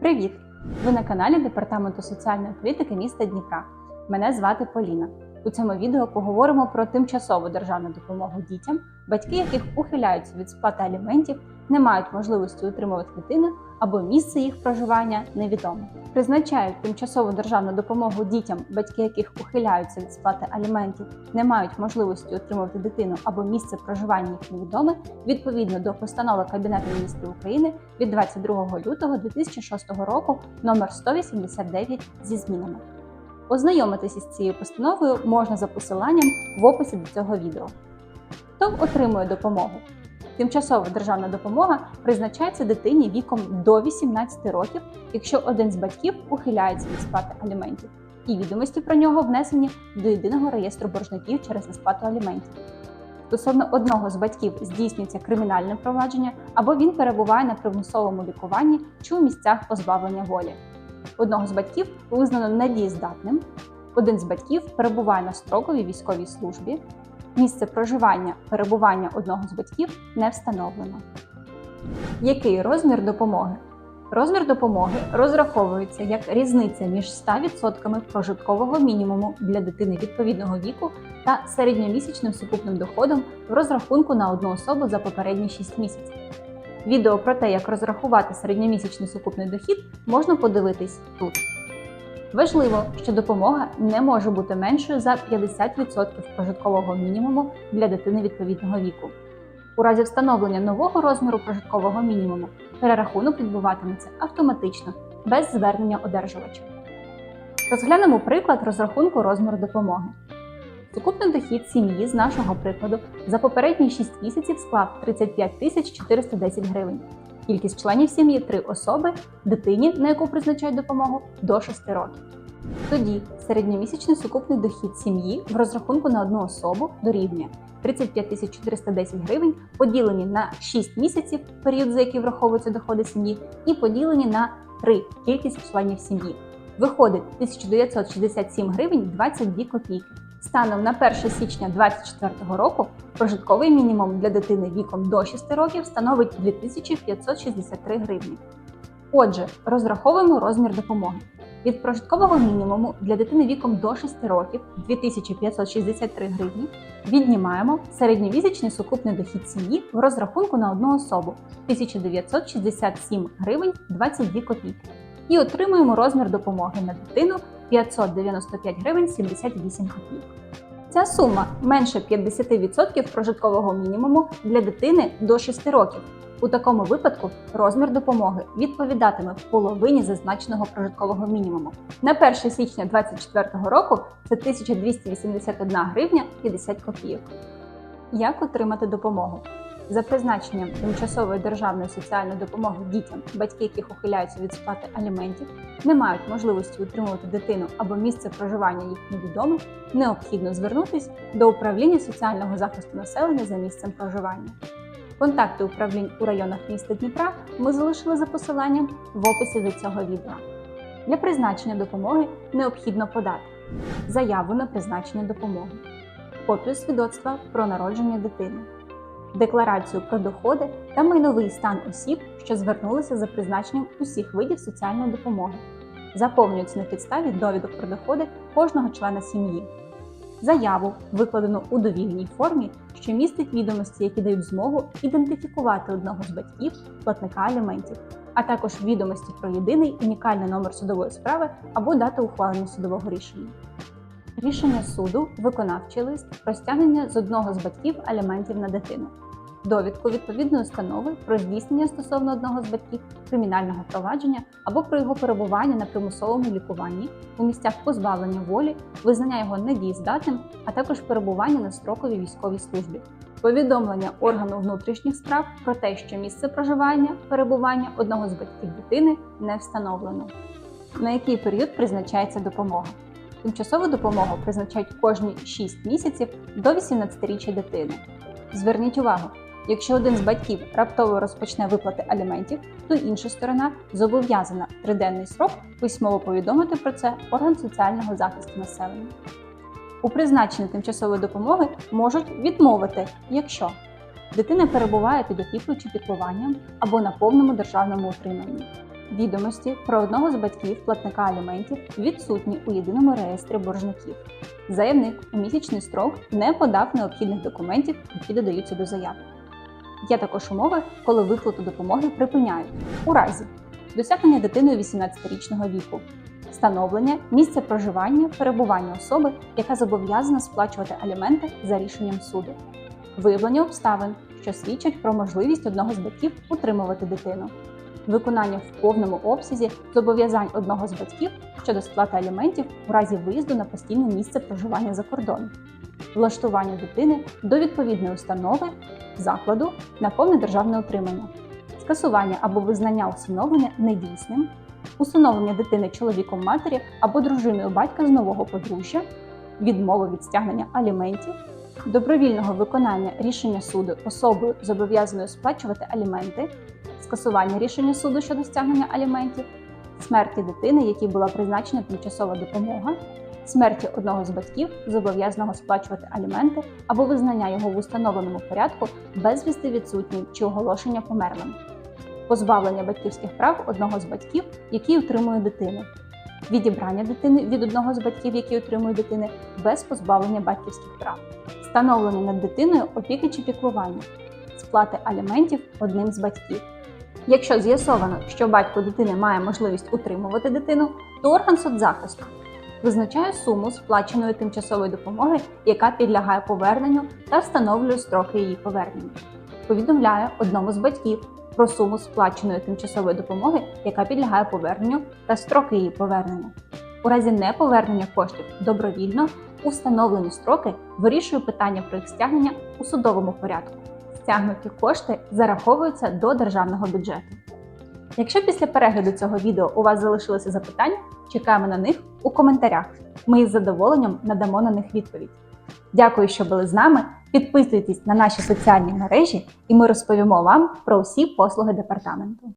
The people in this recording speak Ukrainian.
Привіт! Ви на каналі Департаменту соціальної політики міста Дніпра. Мене звати Поліна. У цьому відео поговоримо про тимчасову державну допомогу дітям, батьки яких ухиляються від сплати аліментів, не мають можливості утримувати дитину або місце їх проживання невідоме. Призначають тимчасову державну допомогу дітям, батьки яких ухиляються від сплати аліментів, не мають можливості утримувати дитину або місце проживання їх невідоме відповідно до постанови Кабінету міністрів України від 22 лютого 2006 року номер 189 зі змінами. Ознайомитися з цією постановою можна за посиланням в описі до цього відео. Хто отримує допомогу? Тимчасова державна допомога призначається дитині віком до 18 років, якщо один з батьків ухиляється від сплати аліментів, і відомості про нього внесені до єдиного реєстру боржників через несплату аліментів. Стосовно одного з батьків здійснюється кримінальне провадження або він перебуває на примусовому лікуванні чи у місцях позбавлення волі. Одного з батьків визнано недієздатним, один з батьків перебуває на строковій військовій службі, місце проживання перебування одного з батьків не встановлено. Який розмір допомоги? Розмір допомоги розраховується як різниця між 100% прожиткового мінімуму для дитини відповідного віку та середньомісячним сукупним доходом в розрахунку на одну особу за попередні 6 місяців. Відео про те, як розрахувати середньомісячний сукупний дохід, можна подивитись тут. Важливо, що допомога не може бути меншою за 50% прожиткового мінімуму для дитини відповідного віку. У разі встановлення нового розміру прожиткового мінімуму перерахунок відбуватиметься автоматично, без звернення одержувача. Розглянемо приклад розрахунку розміру допомоги. Сукупний дохід сім'ї з нашого прикладу за попередні 6 місяців склав 35 тисяч 410 гривень. Кількість членів сім'ї 3 особи, дитині, на яку призначають допомогу, до 6 років. Тоді середньомісячний сукупний дохід сім'ї в розрахунку на одну особу дорівнює 35 410 гривень, поділені на 6 місяців, період, за який враховуються доходи сім'ї, і поділені на 3 кількість членів сім'ї. Виходить 1967 гривень 22 копійки. Станом на 1 січня 2024 року прожитковий мінімум для дитини віком до 6 років становить 2563 гривні. Отже, розраховуємо розмір допомоги. Від прожиткового мінімуму для дитини віком до 6 років 2563 гривні віднімаємо середньомісячний сукупний дохід сім'ї в розрахунку на одну особу 1967 гривень 22 копійки і отримуємо розмір допомоги на дитину 595 гривень 78 копійок. Ця сума менше 50% прожиткового мінімуму для дитини до 6 років. У такому випадку розмір допомоги відповідатиме половині зазначеного прожиткового мінімуму. На 1 січня 2024 року це 1281 гривня 50 копійок. Як отримати допомогу? За призначенням тимчасової державної соціальної допомоги дітям, батьки яких ухиляються від сплати аліментів, не мають можливості утримувати дитину або місце проживання їх невідоме, необхідно звернутися до управління соціального захисту населення за місцем проживання. Контакти управлінь у районах міста Дніпра ми залишили за посиланням в описі до цього відео. Для призначення допомоги необхідно подати заяву на призначення допомоги, копію свідоцтва про народження дитини, декларацію про доходи та майновий стан осіб, що звернулися за призначенням усіх видів соціальної допомоги. Заповнюються на підставі довідок про доходи кожного члена сім'ї. Заяву, викладену у довільній формі, що містить відомості, які дають змогу ідентифікувати одного з батьків платника аліментів, а також відомості про єдиний унікальний номер судової справи або дату ухвалення судового рішення. Рішення суду, виконавчий лист про стягнення з одного з батьків аліментів на дитину, довідку відповідної установи про здійснення стосовно одного з батьків кримінального провадження або про його перебування на примусовому лікуванні у місцях позбавлення волі, визнання його недієздатним, а також перебування на строковій військовій службі. Повідомлення органу внутрішніх справ про те, що місце проживання, перебування одного з батьків дитини не встановлено. На який період призначається допомога? Тимчасову допомогу призначають кожні 6 місяців до 18-річчя дитини. Зверніть увагу, якщо один з батьків раптово розпочне виплати аліментів, то інша сторона зобов'язана в триденний срок письмово повідомити про це орган соціального захисту населення. У призначенні тимчасової допомоги можуть відмовити, якщо дитина перебуває під опікою чи піклуванням або на повному державному утриманні, Відомості про одного з батьків платника аліментів відсутні у єдиному реєстрі боржників. Заявник у місячний строк не подав необхідних документів, які додаються до заяви. Є також умови, коли виплату допомоги припиняють у разі досягнення дитиною 18-річного віку, встановлення місця проживання, перебування особи, яка зобов'язана сплачувати аліменти за рішенням суду, виявлення обставин, що свідчать про можливість одного з батьків утримувати дитину, виконання в повному обсязі зобов'язань одного з батьків щодо сплати аліментів у разі виїзду на постійне місце проживання за кордон, влаштування дитини до відповідної установи, закладу на повне державне утримання, скасування або визнання усиновлення недійсним, усиновлення дитини чоловіком матері або дружиною батька з нового подружжя, відмови від стягнення аліментів, добровільного виконання рішення суду особою зобов'язаною сплачувати аліменти, скасування рішення суду щодо стягнення аліментів, смерті дитини, якій була призначена тимчасова допомога, смерті одного з батьків, зобов'язаного сплачувати аліменти або визнання його в установленому порядку безвісти відсутнім чи оголошення померлим, позбавлення батьківських прав одного з батьків, який утримує дитину, відібрання дитини від одного з батьків, який утримує дитини, без позбавлення батьківських прав, встановлення над дитиною опіки чи піклування, сплати аліментів одним з батьків. Якщо з'ясовано, що батько дитини має можливість утримувати дитину, то орган соцзахисту визначає суму сплаченої тимчасової допомоги, яка підлягає поверненню та встановлює строки її повернення. Повідомляє одному з батьків про суму сплаченої тимчасової допомоги, яка підлягає поверненню та строки її повернення. У разі неповернення коштів добровільно установлені строки вирішує питання про їх стягнення у судовому порядку. Стягнуті кошти зараховуються до державного бюджету. Якщо після перегляду цього відео у вас залишилися запитання, чекаємо на них у коментарях. Ми із задоволенням надамо на них відповідь. Дякую, що були з нами. Підписуйтесь на наші соціальні мережі, і ми розповімо вам про усі послуги департаменту.